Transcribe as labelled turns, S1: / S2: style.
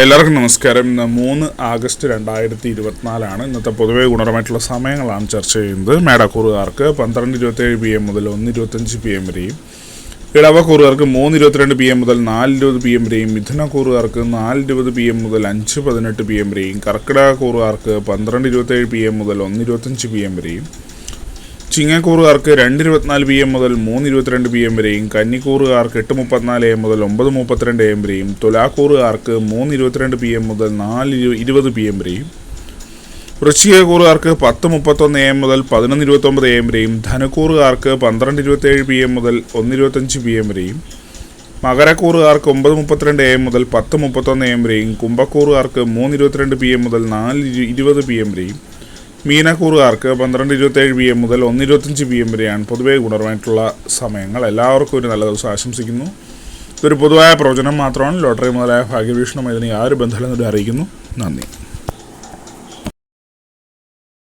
S1: എല്ലാവർക്കും നമസ്കാരം. ഇന്ന് മൂന്ന് ആഗസ്റ്റ് രണ്ടായിരത്തി ഇരുപത്തിനാലാണ് ഇന്നത്തെ പൊതുവേ ഗുണപരമായിട്ടുള്ള സമയങ്ങളാണ് ചർച്ച ചെയ്യുന്നത്. മേടക്കൂറുകാർക്ക് പന്ത്രണ്ട് ഇരുപത്തേഴ് പി എം മുതൽ ഒന്ന് ഇരുപത്തഞ്ച് പി എം വരെയും ഇടവക്കൂറുകാർക്ക് മൂന്ന് ഇരുപത്തിരണ്ട് പി എം മുതൽ നാല് ഇരുപത് പി എം വരെയും മിഥുനക്കൂറുകാർക്ക് നാല് ഇരുപത് പി എം മുതൽ അഞ്ച് പതിനെട്ട് പി എം വരെയും കർക്കിടകക്കൂറുകാർക്ക് പന്ത്രണ്ട് ഇരുപത്തേഴ് പി എം മുതൽ ഒന്ന് ഇരുപത്തഞ്ച് പി എം വരെയും ചിങ്ങക്കൂറുകാർക്ക് രണ്ട് ഇരുപത്തിനാല് പി എം മുതൽ മൂന്ന് ഇരുപത്തിരണ്ട് പി എം വരെയും കന്നിക്കൂറുകാർക്ക് എട്ട് മുപ്പത്തിനാല് എം മുതൽ ഒമ്പത് മുപ്പത്തിരണ്ട് എം വരെയും തുലാക്കൂറുകാർക്ക് മൂന്ന് ഇരുപത്തിരണ്ട് പി എം മുതൽ നാല് ഇരു- ഇരുപത് പി എം വരെയും വൃശ്ചികക്കൂറുകാർക്ക് പത്ത് മുപ്പത്തൊന്ന് എം മുതൽ പതിനൊന്ന് ഇരുപത്തൊമ്പത് എം വരെയും ധനുക്കൂറുകാർക്ക് പന്ത്രണ്ട് ഇരുപത്തേഴ് പി എം മുതൽ ഒന്ന് ഇരുപത്തഞ്ച് പി എം വരെയും മകരക്കൂറുകാർക്ക് ഒമ്പത് മുപ്പത്തിരണ്ട് എം മുതൽ പത്ത് മുപ്പത്തൊന്ന് എം വരെയും കുംഭക്കൂറുകാർക്ക് മൂന്ന് ഇരുപത്തിരണ്ട് പി എം മുതൽ നാല് ഇരു- ഇരുപത് പി എം വരെയും മീനക്കൂറുകാർക്ക് പന്ത്രണ്ട് ഇരുപത്തേഴ് പി എം മുതൽ ഒന്ന് ഇരുപത്തഞ്ച് പി എം വരെയാണ് പൊതുവേ ഗുണർവായിട്ടുള്ള സമയങ്ങൾ. എല്ലാവർക്കും ഒരു നല്ല ദിവസം ആശംസിക്കുന്നു. ഇതൊരു പൊതുവായ പ്രവചനം മാത്രമാണ്. ലോട്ടറി മുതലായ ഭാഗ്യവീക്ഷണം ഇതിന് യാതൊരു ബന്ധമില്ലെന്നൊരു അറിയിക്കുന്നു. നന്ദി.